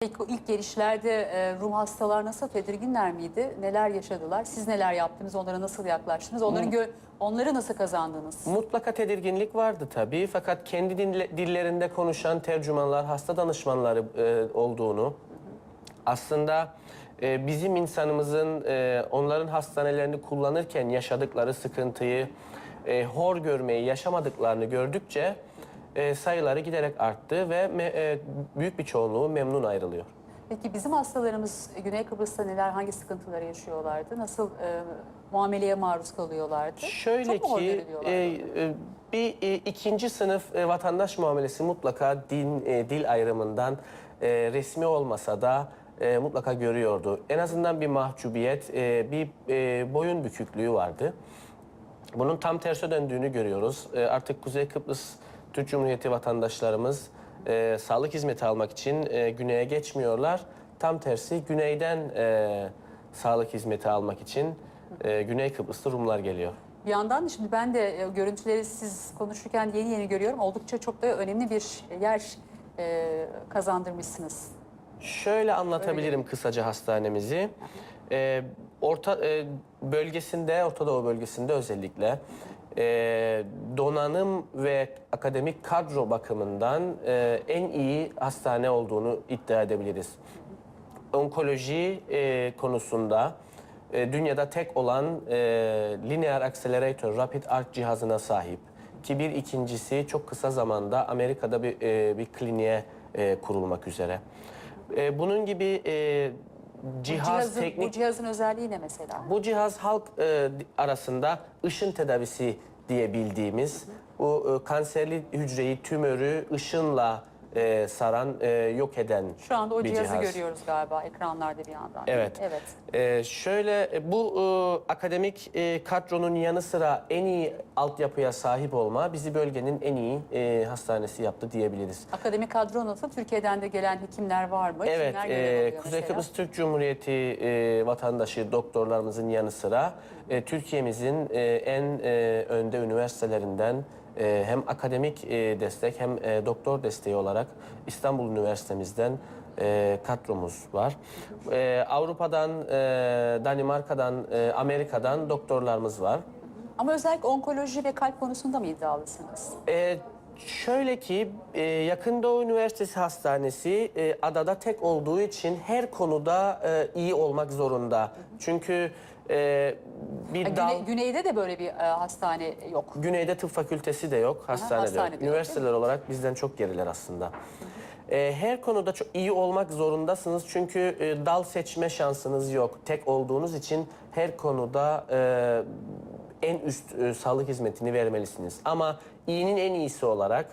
Peki o ilk gelişlerde e, Rum hastalar nasıl tedirginler miydi? Neler yaşadılar? Siz neler yaptınız? Onlara nasıl yaklaştınız? Onların gö- onları nasıl kazandınız? Mutlaka tedirginlik vardı tabii fakat kendi dille- dillerinde konuşan tercümanlar, hasta danışmanları e, olduğunu aslında e, bizim insanımızın e, onların hastanelerini kullanırken yaşadıkları sıkıntıyı, e, hor görmeyi yaşamadıklarını gördükçe e, sayıları giderek arttı ve me- e, büyük bir çoğunluğu memnun ayrılıyor. Peki bizim hastalarımız Güney Kıbrıs'ta neler, hangi sıkıntıları yaşıyorlardı? Nasıl e, muameleye maruz kalıyorlardı? Şöyle Çok ki e, e, bir e, ikinci sınıf e, vatandaş muamelesi mutlaka din e, dil ayrımından e, resmi olmasa da e, mutlaka görüyordu. En azından bir mahcubiyet, e, bir e, boyun büküklüğü vardı. Bunun tam terse döndüğünü görüyoruz. E, artık Kuzey Kıbrıs Türk Cumhuriyeti vatandaşlarımız e, sağlık hizmeti almak için e, güneye geçmiyorlar. Tam tersi güneyden e, sağlık hizmeti almak için e, Güney Kıbrıslı Rumlar geliyor. Bir yandan da şimdi ben de e, görüntüleri siz konuşurken yeni yeni görüyorum. Oldukça çok da önemli bir yer e, kazandırmışsınız. Şöyle anlatabilirim kısaca hastanemizi. Ee, orta e, bölgesinde, Orta Doğu bölgesinde özellikle e, donanım ve akademik kadro bakımından e, en iyi hastane olduğunu iddia edebiliriz. Onkoloji e, konusunda e, dünyada tek olan e, linear accelerator rapid arc cihazına sahip. Ki bir ikincisi çok kısa zamanda Amerika'da bir, e, bir kliniğe e, kurulmak üzere. E, bunun gibi e, cihaz Cihazın, teknik Bu cihazın özelliği ne mesela? bu cihaz halk e, arasında ışın tedavisi diye bildiğimiz bu e, kanserli hücreyi, tümörü ışınla e, saran, e, yok eden Şu anda o bir cihazı cihaz. görüyoruz galiba ekranlarda bir yandan. Evet. Evet. E, şöyle e, bu e, akademik e, kadronun yanı sıra en iyi altyapıya sahip olma bizi bölgenin en iyi e, hastanesi yaptı diyebiliriz. Akademik kadro nasıl? Türkiye'den de gelen hekimler var mı? Evet, Kimler e, alıyor Kuzey mesela? Kıbrıs Türk Cumhuriyeti e, vatandaşı doktorlarımızın yanı sıra e, Türkiye'mizin e, en e, önde üniversitelerinden e, hem akademik e, destek hem e, doktor desteği olarak İstanbul Üniversitemizden e, kadromuz var. E, Avrupa'dan, e, Danimarka'dan, e, Amerika'dan doktorlarımız var. Ama özellikle onkoloji ve kalp konusunda mı iddialısınız? Ee, şöyle ki e, Yakın Doğu Üniversitesi Hastanesi e, adada tek olduğu için her konuda e, iyi olmak zorunda. Çünkü e, bir Ha, dal Güney- güneyde de böyle bir e, hastane yok. Güneyde tıp fakültesi de yok, hastane, de hastane yok. de yok, Üniversiteler olarak bizden çok geriler aslında. E, her konuda çok iyi olmak zorundasınız çünkü e, dal seçme şansınız yok. Tek olduğunuz için her konuda e, en üst e, sağlık hizmetini vermelisiniz. Ama iyinin en iyisi olarak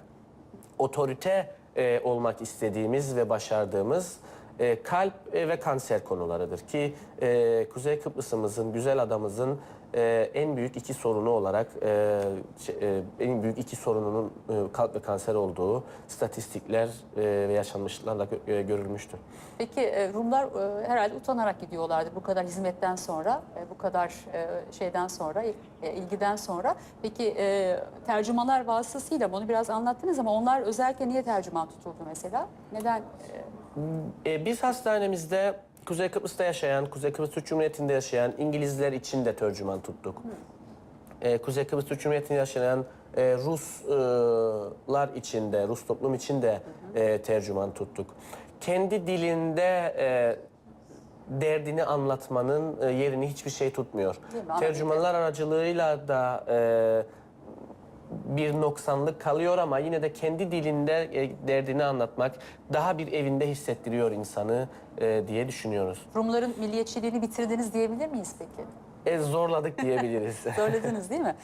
otorite e, olmak istediğimiz ve başardığımız e, kalp e, ve kanser konularıdır ki e, Kuzey Kıbrıs'ımızın, güzel adamızın e, en büyük iki sorunu olarak e, şey, e, en büyük iki sorununun e, kalp ve kanser olduğu statistikler e, ve yaşanmışlıklarla gö- e, görülmüştür. Peki e, Rumlar e, herhalde utanarak gidiyorlardı bu kadar hizmetten sonra, e, bu kadar e, şeyden sonra, e, ilgiden sonra. Peki e, tercümanlar vasıtasıyla bunu biraz anlattınız ama onlar özellikle niye tercüman tutuldu mesela? Neden? e, E, biz hastanemizde Kuzey Kıbrıs'ta yaşayan, Kuzey Kıbrıs Türk Cumhuriyeti'nde yaşayan İngilizler için de tercüman tuttuk. E, Kuzey Kıbrıs Türk Cumhuriyeti'nde yaşayan e, Ruslar için de, Rus toplum için de e, tercüman tuttuk. Kendi dilinde e, derdini anlatmanın e, yerini hiçbir şey tutmuyor. Değil mi? Ana Tercümanlar aracılığıyla da e, bir noksanlık kalıyor ama yine de kendi dilinde e, derdini anlatmak daha bir evinde hissettiriyor insanı e, diye düşünüyoruz. Rumların milliyetçiliğini bitirdiniz diyebilir miyiz peki? E, zorladık diyebiliriz. Zorladınız değil mi?